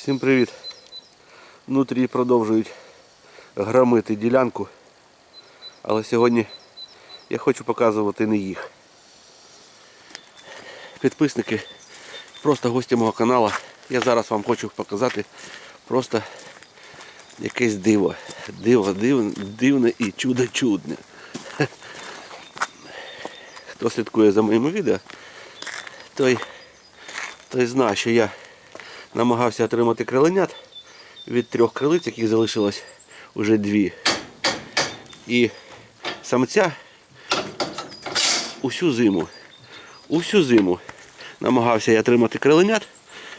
Всім привіт! Внутрі продовжують громити ділянку, але сьогодні я хочу показувати не їх. Підписники, просто гості мого каналу. Я зараз вам хочу показати просто якесь диво. Диво, дивне, дивне і чудо чудне. Хто слідкує за моїми відео, той, той знає, що я намагався отримати криленят від трьох крилиць, яких залишилось вже дві. І самця усю зиму, усю зиму намагався я отримати криленят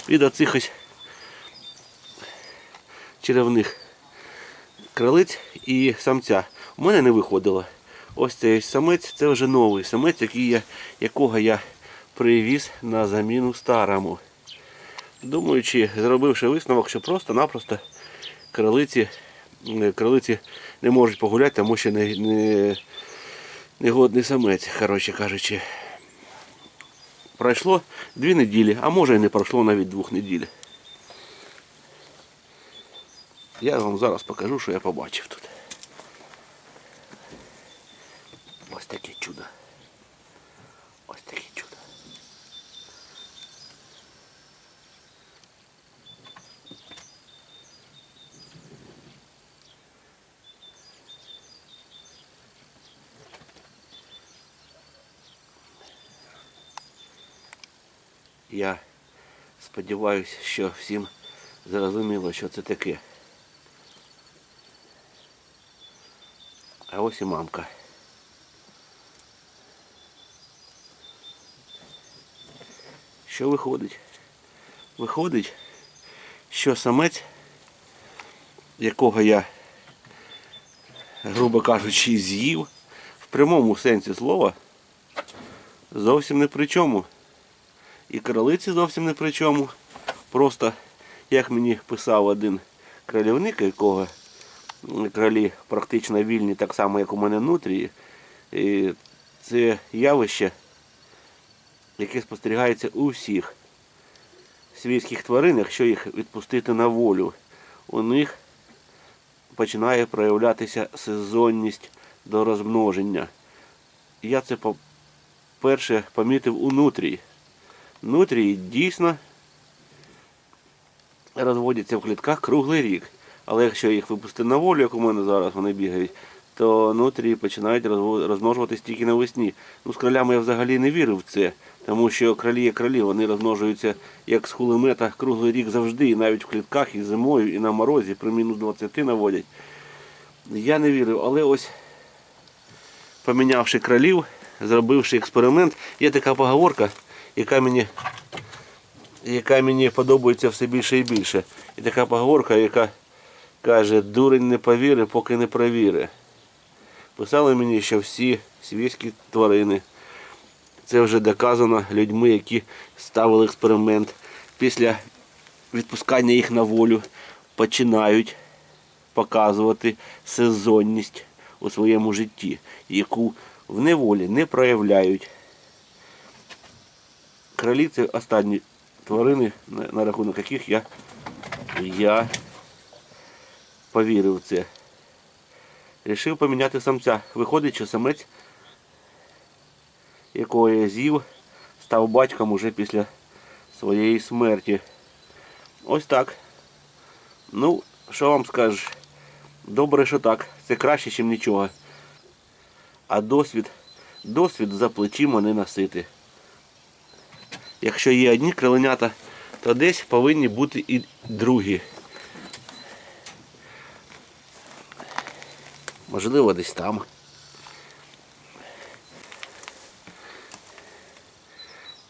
від оцих черевних крилиць і самця. У мене не виходило. Ось цей самець, це вже новий самець, який я, якого я привіз на заміну старому думаючи, зробивши висновок, що просто-напросто крилиці, е, крилиці не можуть погуляти, тому що не, не, негодний самець, коротше кажучи. Пройшло дві неділі, а може і не пройшло навіть двох неділь. Я вам зараз покажу, що я побачив тут. Ось таке чудо. Ось таке чудо. Я сподіваюся, що всім зрозуміло, що це таке. А ось і мамка. Що виходить? Виходить, що самець, якого я, грубо кажучи, з'їв, в прямому сенсі слова, зовсім не при чому. І кролиці зовсім не при чому. Просто, як мені писав один кролівник, якого кролі практично вільні, так само, як у мене внутрі. І це явище, яке спостерігається у всіх свійських тварин, якщо їх відпустити на волю, у них починає проявлятися сезонність до розмноження. Я це по-перше помітив у нутрії. Нутрії дійсно розводяться в клітках круглий рік. Але якщо їх випустити на волю, як у мене зараз вони бігають, то нутрії починають розмножуватись тільки навесні. Ну, з кролями я взагалі не вірив в це, тому що кролі є кролі, вони розмножуються як з хулемета круглий рік завжди, і навіть в клітках, і зимою, і на морозі, при мінус 20 наводять. Я не вірив, але ось помінявши кролів, зробивши експеримент, є така поговорка, яка мені, яка мені подобається все більше і більше. І така поговорка, яка каже, дурень не повіри, поки не провіри. Писали мені, що всі свійські тварини. Це вже доказано людьми, які ставили експеримент. Після відпускання їх на волю починають показувати сезонність у своєму житті, яку в неволі не проявляють. Кролі це останні тварини, на, рахунок яких я, я повірив в це. Рішив поміняти самця. Виходить, що самець, якого я з'їв, став батьком уже після своєї смерті. Ось так. Ну, що вам скажеш? Добре, що так. Це краще, ніж нічого. А досвід, досвід за плечима не носити. Якщо є одні криленята, то десь повинні бути і другі. Можливо, десь там.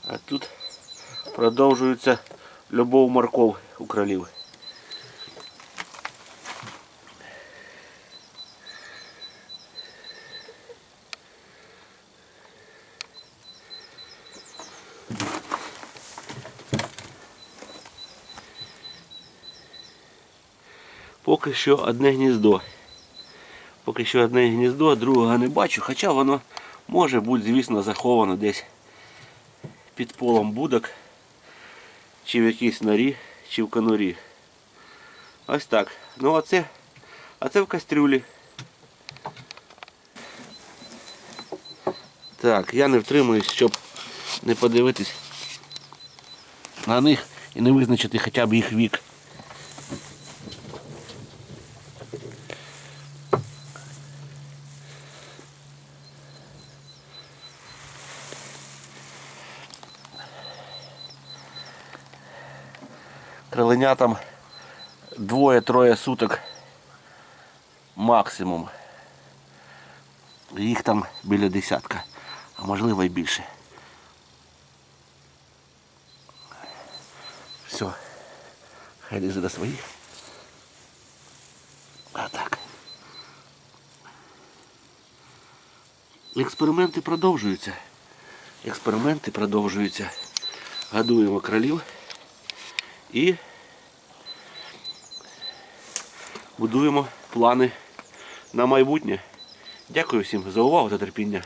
А тут продовжується любов морков у кролів. Поки що одне гніздо. Поки що одне гніздо, другого не бачу, хоча воно може бути, звісно, заховано десь під полом будок, чи в якійсь норі, чи в конурі. Ось так. Ну а це, а це в кастрюлі. Так, я не втримуюсь, щоб не подивитись на них і не визначити хоча б їх вік. Кроленятам двоє-троє суток максимум. Їх там біля десятка, а можливо і більше. Все. Хай лізе до своїх. А так. Експерименти продовжуються. Експерименти продовжуються. Годуємо кролів і будуємо плани на майбутнє. Дякую всім за увагу та терпіння.